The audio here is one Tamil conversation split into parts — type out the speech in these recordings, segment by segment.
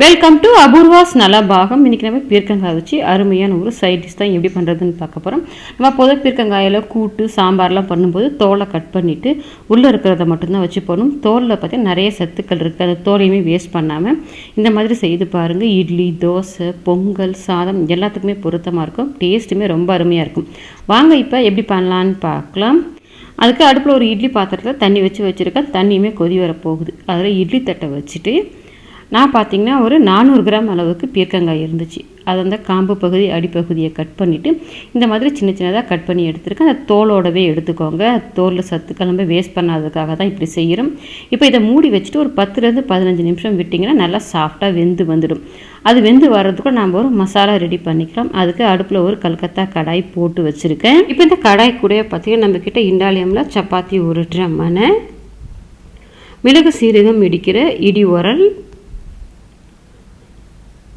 வெல்கம் டு அபூர்வாஸ் நலபாகம் இன்றைக்கி நம்ம பீர்க்கங்காய் வச்சு அருமையான ஒரு சைட் டிஷ் தான் எப்படி பண்ணுறதுன்னு பார்க்க போகிறோம் நம்ம பொது பீர்க்கங்காயில் கூட்டு சாம்பார்லாம் பண்ணும்போது தோலை கட் பண்ணிவிட்டு உள்ளே இருக்கிறத மட்டும்தான் வச்சு போகணும் தோலில் பார்த்தீங்கன்னா நிறைய சத்துக்கள் இருக்குது அந்த தோலையுமே வேஸ்ட் பண்ணாமல் இந்த மாதிரி செய்து பாருங்கள் இட்லி தோசை பொங்கல் சாதம் எல்லாத்துக்குமே பொருத்தமாக இருக்கும். டேஸ்ட்டுமே ரொம்ப அருமையாக இருக்கும். வாங்க இப்போ எப்படி பண்ணலான்னு பார்க்கலாம். அதுக்கு அடுப்பில் ஒரு இட்லி பாத்திரத்தில் தண்ணி வச்சு வச்சுருக்கேன். தண்ணியுமே கொதி வர போகுது அதில் இட்லி தட்டை வச்சுட்டு நான் பார்த்திங்கன்னா ஒரு நானூறு கிராம் அளவுக்கு பீர்க்கங்காய் இருந்துச்சு. அது அந்த காம்பு பகுதி அடிப்பகுதியை கட் பண்ணிவிட்டு இந்த மாதிரி சின்ன சின்னதாக கட் பண்ணி எடுத்துருக்கேன். அந்த தோலோடவே எடுத்துக்கோங்க. தோலில் சத்து கிளம்ப வேஸ்ட் பண்ணாததுக்காக தான் இப்படி செய்கிறோம் இப்போ இதை மூடி வச்சுட்டு ஒரு பத்துலேருந்து பதினஞ்சு நிமிஷம் விட்டிங்கன்னா நல்லா சாஃப்டாக வெந்து வந்துடும். அது வெந்து வர்றதுக்கு நாம் ஒரு மசாலா ரெடி பண்ணிக்கலாம். அதுக்கு அடுப்பில் ஒரு கல்கத்தா கடாய் போட்டு வச்சுருக்கேன். இப்போ இந்த கடாய் கூட பார்த்திங்கன்னா நம்மக்கிட்ட இண்டாலியமில் சப்பாத்தி உருட்டுற மனை மிளகு சீரகம் இடிக்கிற இடி உரல்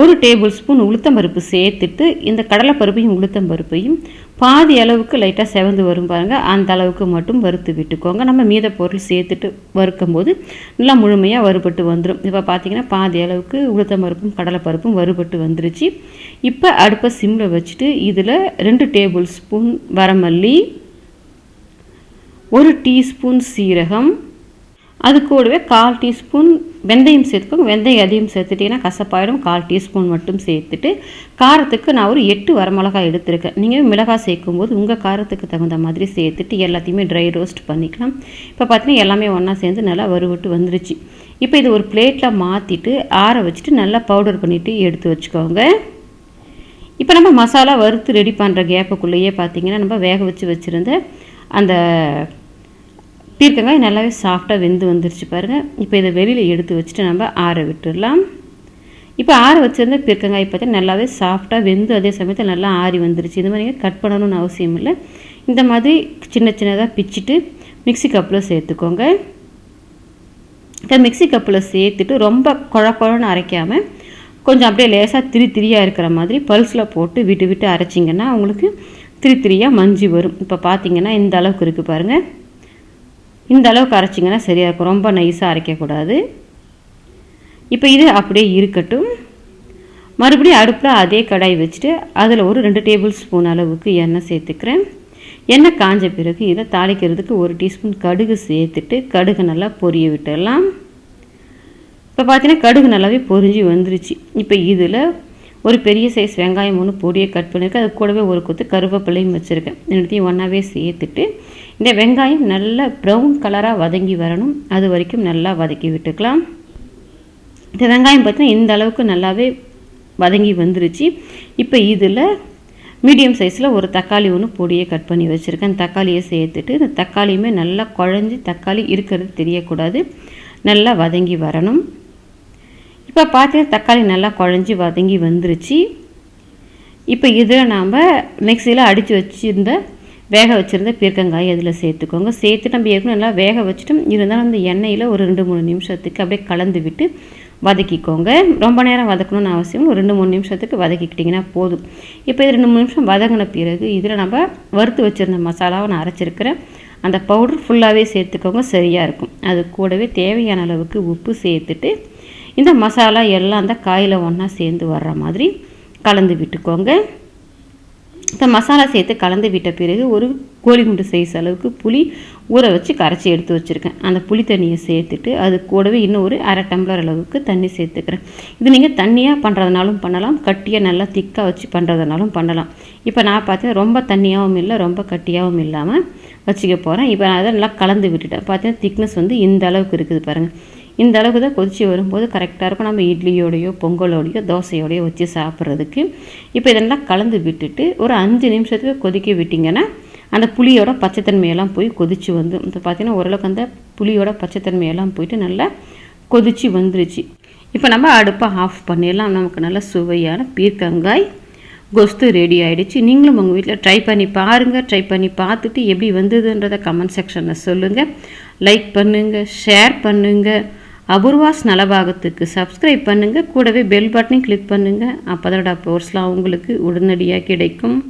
ஒரு டேபிள் ஸ்பூன் உளுத்தம்பருப்பு சேர்த்துட்டு இந்த கடலைப்பருப்பையும் உளுத்தம்பருப்பையும் பாதி அளவுக்கு லைட்டாக செவந்து வரும் பாருங்கள் அந்த அளவுக்கு மட்டும் வறுத்து விட்டுக்கோங்க. நம்ம மீத பொருள் சேர்த்துட்டு வறுக்கும் போது நல்லா முழுமையாக வறுபட்டு வந்துடும் இப்போ பார்த்தீங்கன்னா பாதி அளவுக்கு உளுத்தம்பருப்பும் கடலைப்பருப்பும் வறுபட்டு வந்துருச்சு. இப்போ அடுப்பை சிம்மில் வச்சுட்டு இதில் ரெண்டு டேபிள் ஸ்பூன் வரமல்லி ஒரு டீஸ்பூன் சீரகம் அது கூடவே கால் டீஸ்பூன் வெந்தயம் சேர்த்துக்கோங்க. வெந்தயம் அதிகம் சேர்த்துட்டிங்கன்னா கசப்பாயிடும். கால் டீஸ்பூன் மட்டும் சேர்த்துட்டு காரத்துக்கு நான் ஒரு எட்டு வரமிளகாய் எடுத்திருக்கேன். நீங்கள் மிளகாய் சேர்க்கும்போது உங்கள் காரத்துக்கு தகுந்த மாதிரி சேர்த்துட்டு எல்லாத்தையுமே ட்ரை ரோஸ்ட் பண்ணிக்கலாம். இப்போ பார்த்தீங்கன்னா எல்லாமே ஒன்றா சேர்ந்து நல்லா வறுவிட்டு வந்துருச்சு. இப்போ இது ஒரு பிளேட்டில் மாற்றிட்டு ஆற வச்சுட்டு நல்லா பவுடர் பண்ணிவிட்டு எடுத்து வச்சுக்கோங்க. இப்போ நம்ம மசாலா வறுத்து ரெடி பண்ணுற கேப்புக்குள்ளேயே பார்த்தீங்கன்னா நம்ம வேக வச்சு வச்சுருந்த அந்த பீர்க்கங்காய் நல்லாவே சாஃப்டாக வெந்து வந்துருச்சு பாருங்கள் இப்போ இதை வெளியில் எடுத்து வச்சுட்டு நம்ம ஆற விட்டுடலாம். இப்போ ஆற வச்சுருந்த பீர்க்கங்காய் பார்த்தீங்கன்னா நல்லாவே சாஃப்டாக வெந்து அதே சமயத்தில் நல்லா ஆறி வந்துருச்சு. இது மாதிரி கட் பண்ணணும்னு அவசியம் இல்லை. இந்த மாதிரி சின்ன சின்னதாக பிச்சுட்டு மிக்சி கப்பில் சேர்த்துக்கோங்க. இப்போ மிக்சி கப்பில் சேர்த்துட்டு ரொம்ப குழ குழன்னு அரைக்காமல் கொஞ்சம் அப்படியே லேசாக திரி திரியாக இருக்கிற மாதிரி பல்ஸில் போட்டு விட்டு விட்டு அரைச்சிங்கன்னா உங்களுக்கு திரி திரியாக மஞ்சி வரும். இப்போ பார்த்தீங்கன்னா இந்த அளவுக்கு இருக்குது பாருங்கள் இந்த அளவுக்கு அரைச்சிங்கன்னா சரியாக இருக்கும். ரொம்ப நைஸாக அரைக்கக்கூடாது. இப்போ இது அப்படியே இருக்கட்டும். மறுபடியும் அடுப்பில் அதே கடாய் வச்சுட்டு அதில் ஒரு ரெண்டு டேபிள் ஸ்பூன் அளவுக்கு எண்ணெய் சேர்த்துக்கிறேன். எண்ணெய் காஞ்ச பிறகு இதை தாளிக்கிறதுக்கு ஒரு டீஸ்பூன் கடுகு சேர்த்துட்டு கடுகு நல்லா பொரிய விட்டுடலாம். இப்போ பார்த்தீங்கன்னா கடுகு நல்லாவே பொரிஞ்சு வந்துருச்சு. இப்போ இதில் ஒரு பெரிய சைஸ் வெங்காயம் ஒன்று பொடியை கட் பண்ணியிருக்கேன். அது கூடவே ஒரு கொத்து கருவேப்பிலையும் வச்சுருக்கேன். ரெண்டுத்தையும் ஒன்றாவே சேர்த்துட்டு இந்த வெங்காயம் நல்லா ப்ரௌன் கலராக வதங்கி வரணும். அது வரைக்கும் நல்லா வதக்கி விட்டுக்கலாம். இந்த வெங்காயம் பார்த்தீங்கன்னா இந்த அளவுக்கு நல்லாவே வதங்கி வந்துருச்சு. இப்போ இதில் மீடியம் சைஸில் ஒரு தக்காளி ஒன்று பொடியை கட் பண்ணி வச்சுருக்கேன். அந்த தக்காளியை சேர்த்துட்டு இந்த தக்காளியுமே நல்லா குழஞ்சி தக்காளி இருக்கிறது தெரியக்கூடாது. நல்லா வதங்கி வரணும். இப்போ பார்த்தீங்கன்னா தக்காளி நல்லா குழஞ்சி வதங்கி வந்துருச்சு. இப்போ இதில் நாம் மிக்சியில் அடித்து வச்சுருந்த வேக வச்சுருந்த பீர்க்கங்காய் அதில் சேர்த்துக்கோங்க. சேர்த்து நம்ம ஏற்கனவே நல்லா வேக வச்சுட்டு இருந்தாலும் அந்த எண்ணெயில் ஒரு ரெண்டு மூணு நிமிஷத்துக்கு அப்படியே கலந்து விட்டு வதக்கிக்கோங்க. ரொம்ப நேரம் வதக்கணும்னு அவசியம் ஒரு ரெண்டு மூணு நிமிஷத்துக்கு வதக்கிக்கிட்டிங்கன்னா போதும். இப்போ இது ரெண்டு மூணு நிமிஷம் வதங்கின பிறகு இதில் நம்ம வறுத்து வச்சுருந்த மசாலாவை நான் அரைச்சிருக்கிறேன். அந்த பவுடர் ஃபுல்லாகவே சேர்த்துக்கோங்க. சரியாக இருக்கும். அது கூடவே தேவையான அளவுக்கு உப்பு சேர்த்துட்டு இந்த மசாலா எல்லாம் அந்த காயில் ஒன்றா சேர்ந்து வர்ற மாதிரி கலந்து விட்டுக்கோங்க. இந்த மசாலா சேர்த்து கலந்து விட்ட பிறகு ஒரு கோழி குண்டு சைஸ் அளவுக்கு புளி ஊற வச்சு கரைச்சி எடுத்து வச்சுருக்கேன். அந்த புளி தண்ணியை சேர்த்துட்டு அது கூடவே இன்னும் ஒரு அரை டம்ளர் அளவுக்கு தண்ணி சேர்த்துக்கிறேன். இது நீங்கள் தண்ணியாக பண்ணுறதுனாலும் பண்ணலாம். கட்டியாக நல்லா திக்காக வச்சு பண்ணுறதுனாலும் பண்ணலாம். இப்போ நான் பார்த்தீங்கன்னா ரொம்ப தண்ணியாகவும் இல்லை ரொம்ப கட்டியாகவும் இல்லாமல் வச்சுக்க போகிறேன் இப்போ நான் அதை நல்லா கலந்து விட்டுட்டேன். பார்த்தீங்கன்னா திக்னஸ் வந்து இந்த அளவுக்கு இருக்குது பாருங்கள் இந்த அளவுக்கு தான் கொதிச்சு வரும்போது கரெக்டாக இருக்கும். நம்ம இட்லியோடையோ பொங்கலோடையோ தோசையோடையோ வச்சு சாப்பிட்றதுக்கு. இப்போ இதெல்லாம் கலந்து விட்டுட்டு ஒரு அஞ்சு நிமிஷத்துக்கு கொதிக்க விட்டிங்கன்னா அந்த புளியோட பச்சைத்தன்மையெல்லாம் போய் கொதிச்சு வந்து இப்போ பார்த்தீங்கன்னா ஓரளவுக்கு அந்த புளியோட பச்சைத்தன்மையெல்லாம் போயிட்டு நல்லா கொதிச்சு வந்துருச்சு. இப்போ நம்ம அடுப்பை ஆஃப் பண்ணிடலாம். நமக்கு நல்ல சுவையான பீர்க்கங்காய் கொஸ்து ரெடி ஆகிடுச்சு நீங்களும் உங்கள் வீட்டில் ட்ரை பண்ணி பாருங்கள் ட்ரை பண்ணி பார்த்துட்டு எப்படி வந்ததுன்றதை கமெண்ட் செக்ஷனில் சொல்லுங்கள் லைக் பண்ணுங்கள் ஷேர் பண்ணுங்கள் அபூர்வாஸ் நலபாகத்துக்கு சப்ஸ்கிரைப் பண்ணுங்கள் கூடவே பெல் பட்டனையும் கிளிக் பண்ணுங்கள் அப்போ தான் போர்ஸ்லாம் உங்களுக்கு உடனடியாக கிடைக்கும்.